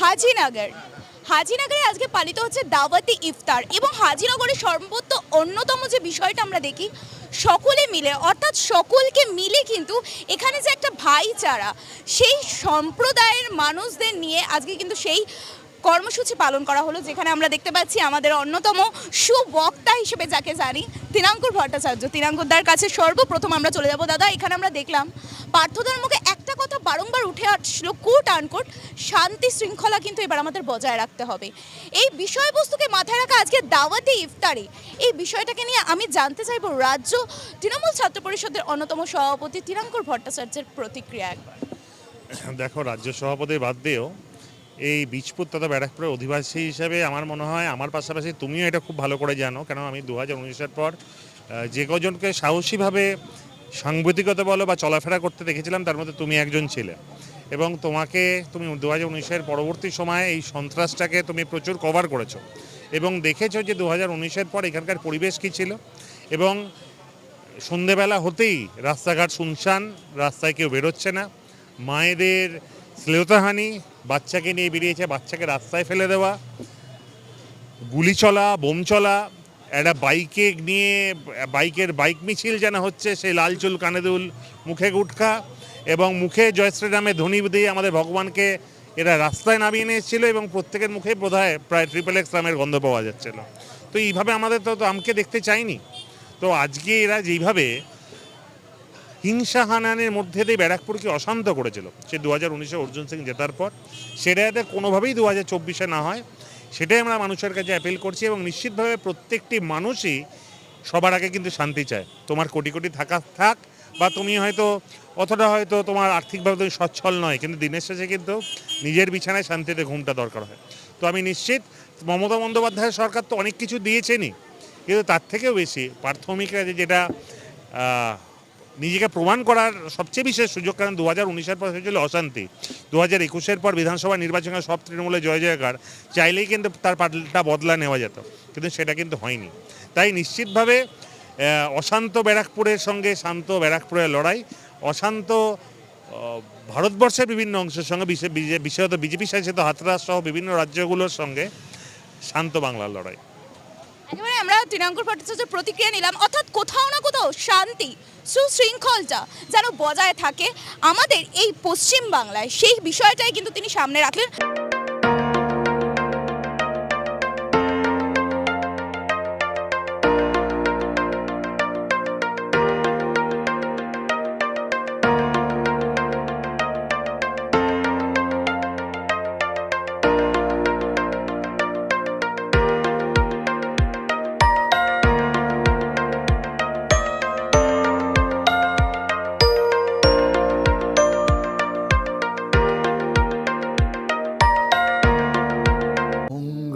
হাজিনগর। হাজিনগরে আজকে পালিত হচ্ছে দাওয়াতি ইফতার এবং হাজিনগরের সর্বত্র অন্যতম যে বিষয়টা আমরা দেখি, সকলে মিলে, অর্থাৎ সকলকে মিলে কিন্তু এখানে যে একটা ভাইচারা, সেই সম্প্রদায়ের মানুষদের নিয়ে আজকে কিন্তু সেই কর্মসূচি পালন করা হলো, যেখানে আমরা দেখতে পাচ্ছি আমাদের অন্যতম সুবক্তা হিসেবে যাকে জানি তিনাঙ্কুর ভট্টাচার্য। তিনাঙ্কুরদার কাছে সর্বপ্রথম আমরা চলে যাব। দাদা, এখানে আমরা দেখলাম পার্থদার মুখে একটা কথা বারংবার উঠে আসলো কোট আনকোট শান্তি শৃঙ্খলা কিন্তু এবার আমাদের বজায় রাখতে হবে। এই বিষয়বস্তুকে মাথায় রাখা আজকে দাওয়াতি ইফতারে। এই বিষয়টাকে নিয়ে আমি জানতে চাইব রাজ্য তৃণমূল ছাত্র পরিষদের অন্যতম সভাপতি তিনাঙ্কুর ভট্টাচার্যের প্রতিক্রিয়া একবার। দেখো, রাজ্য সভাপতি বাদ দিয়েও এই বীজপুর তথা ব্যারাকপুরের অধিবাসী হিসেবে আমার মনে হয়, আমার পাশাপাশি তুমিও এটা খুব ভালো করে জানো কেন আমি দু হাজার উনিশের পর যে কজনকে সাহসীভাবে সাংবাদিকতা বলো বা চলাফেরা করতে দেখেছিলাম, তার মধ্যে তুমি একজন ছিলে। এবং তোমাকে তুমি দু হাজার উনিশের পরবর্তী সময়ে এই সন্ত্রাসটাকে তুমি প্রচুর কভার করেছ। এবং দেখেছ যে দু হাজার উনিশের পর এখানকার পরিবেশ কী ছিল? এবং সন্ধেবেলা হতেই রাস্তাঘাট শুনশান, রাস্তায় কেউ বেরোচ্ছে না। মায়েদের শ্লেয়তাহানি বাচ্চাকে নিয়ে বেরিয়েছে, বাচ্চাকে রাস্তায় ফেলে দেওয়া। গুলি চলা, বোম চলা একটা বাইকে নিয়ে, বাইকের বাইক মিছিল যেন হচ্ছে, সেই লাল চুল কানে দুল, মুখে গুটখা এবং মুখে জয় শ্রীরামে ধ্বনি দিয়ে আমাদের ভগবানকে এরা রাস্তায় নামিয়ে নিয়ে এসেছিল এবং প্রত্যেকের মুখে বোধহয় প্রায় ট্রিপল এক্স রামের গন্ধ পাওয়া যাচ্ছিল। তো এইভাবে আমাদের তো তো আমকে দেখতে চাইনি। তো আজকে এরা যেইভাবে হিংসা হানানের মধ্যে দিয়ে ব্যারাকপুরকে অশান্ত করেছিল, সে দু হাজার উনিশে অর্জুন সিং জেতার পর, সেটা যাতে কোনোভাবেই দু হাজার চব্বিশে না হয় সেটাই আমরা মানুষের কাছে অ্যাপিল করছি এবং নিশ্চিতভাবে প্রত্যেকটি মানুষই সবার আগে কিন্তু শান্তি চায়। তোমার কোটি কোটি থাকা থাক বা তুমি হয়তো, অতটা হয়তো তোমার আর্থিকভাবে তুমি সচ্ছল নয়, কিন্তু দিনের শেষে কিন্তু নিজের বিছানায় শান্তিতে ঘুমটা দরকার হয়। তো আমি নিশ্চিত মমতা বন্দ্যোপাধ্যায়ের সরকার তো অনেক কিছু দিয়েছেনই, কিন্তু তার থেকেও বেশি প্রাথমিক কাজে যেটা নিজেকে প্রমাণ করার সবচেয়ে বিশেষ সুযোগ কারণ দু হাজার উনিশের পর হয়েছিল অশান্তি। দু হাজার একুশের পর বিধানসভা নির্বাচনে সব তৃণমূলে জয় জয়কার, চাইলেই কিন্তু তার পাল্টা বদলা নেওয়া যেত, কিন্তু সেটা কিন্তু হয়নি। তাই নিশ্চিতভাবে অশান্ত ব্যারাকপুরের সঙ্গে শান্ত ব্যারাকপুরের লড়াই, অশান্ত ভারতবর্ষের বিভিন্ন অংশের সঙ্গে বিশেষত বিজেপি শাসিত হাতরাস সহ বিভিন্ন রাজ্যগুলোর সঙ্গে শান্ত বাংলার লড়াই। একেবারে আমরা তৃণাঙ্কুর ভট্টাচার্যের প্রতিক্রিয়া নিলাম। অর্থাৎ কোথাও না কোথাও শান্তি সুশৃঙ্খলটা যেন বজায় থাকে আমাদের এই পশ্চিম বাংলায় সেই বিষয়টাই কিন্তু তিনি সামনে রাখলেন।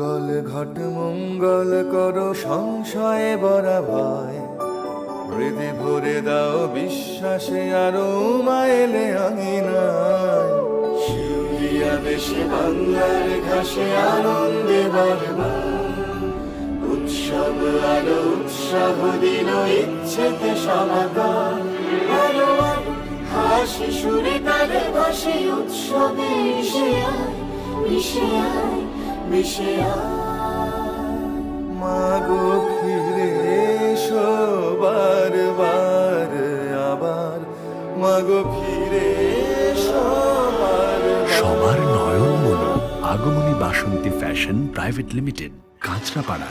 মঙ্গল ঘট মঙ্গল করো সংশয়ে বরা ভয় হৃদে ভরে দাও বিশ্বাসে আরও মাইলে আঙিনায়। শিউলিয়া দেশে বাংলার ঘাসে আনন্দে উৎসব আলো উৎসাহ দিল ইচ্ছেতে সমাগম হাসি সুরে তালে বসে উৎসবে মিশে আয় মিশে আয়। মিশে মাগো, ফিরে এসো আবার। মাগো, ফিরে সবার নয়ন মনো Agomoni Basanti fashion private limited, Kanchrapara.